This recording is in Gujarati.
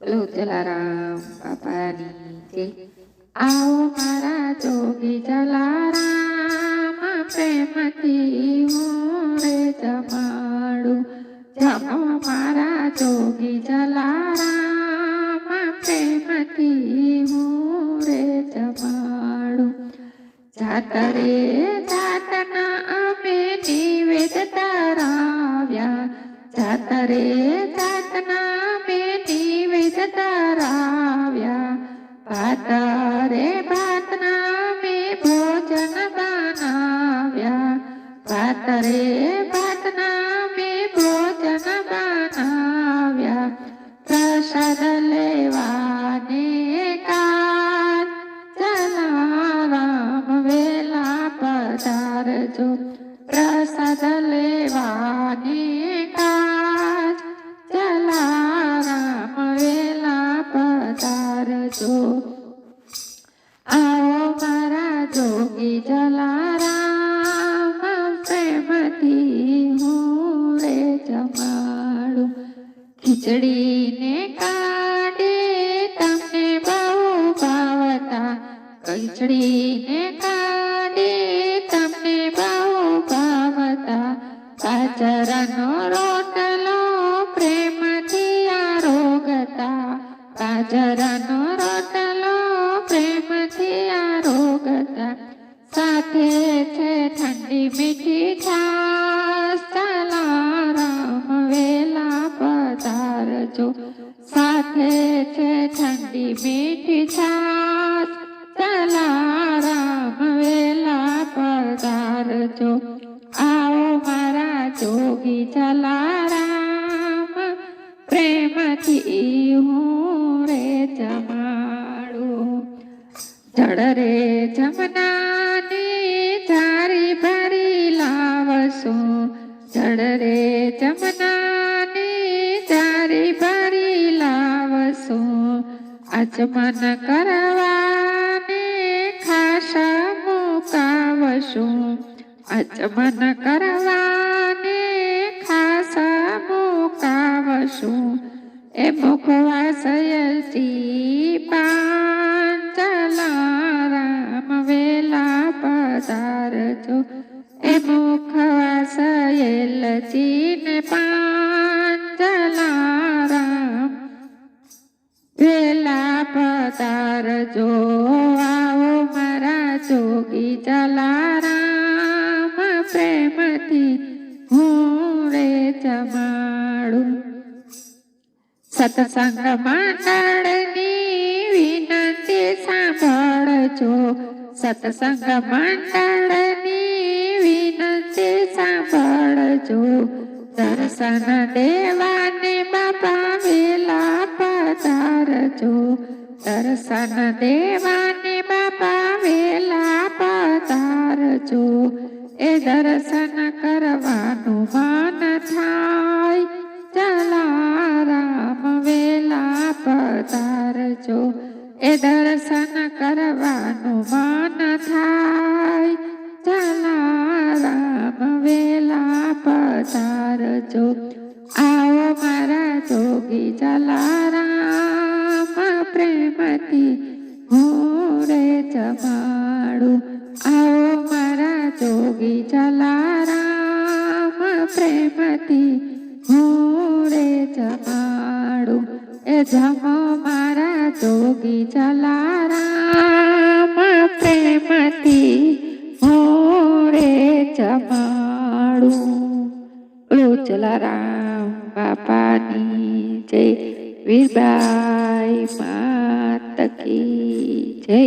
બોલો જલારામ બાપાની જય આવો મારા જોગી જલારામ પ્રેમથી હું રે જમાડું જમો મારા જોગી જલારામ પ્રેમથી હું રે જમાડું જાતરે જાતના અમે નિવેદ તરાવ્યા જાતરે જાતના અમે પાતરે ભાતના અમે ભોજન બનાવ્યા. ભાતરે ખીચડીને કાઢે, તમને બહુ ભાવતા. ખીચડીને કાઢે, તમને બહુ ભાવતા. બાજરાનો રોટલો પ્રેમથી આરોગતા. બાજરાનો રોટલો પ્રેમથી આરોગતા. સાથે છે ઠંડી મીઠી છાશ. સાથે છે ઠંડી મીઠી છાસ ચલા રામ વેલા પધારજો આવો મારા જોગી જલારામ પ્રેમથી હું રે જમાડું જળ રે જમનાની ધારી ભરી લાવશું જળ રે જમનાની આચમન કરવાને ખાસ મુકાવશું. આચમન કરવાને ખાસ મુકાવશું. એ મુખવાસયલથી પાંચલારામ વેલા પધારજો. પધારજો આવો મારા જોગી જલારામ, પ્રેમથી હું રે જમાડું. સત્સંગ મંડળની વિનંતી સાંભળજો. સત્સંગ મંડળની વિનંતી સાંભળજો. દર્શન દેવાને બાપા વેલા પધારજો. દર્શન દેવાને બાપા વેલા પધારજો. એ દર્શન કરવાનું મન થાય. જલારામ વેલા પધારજો. એ દર્શન કરવાનું મન થાય. જલારામ વેલા પધારજો. આવો મારા જોગી જલારામ જમાડું આવો મારા જોગી જલારામ, પ્રેમથી હું રે જમાડું. એ જમો મારા જોગી જલારામ, પ્રેમથી હું રે જમાડું જલારામ બાપાની જય. વીરબાઈ માત કી જય.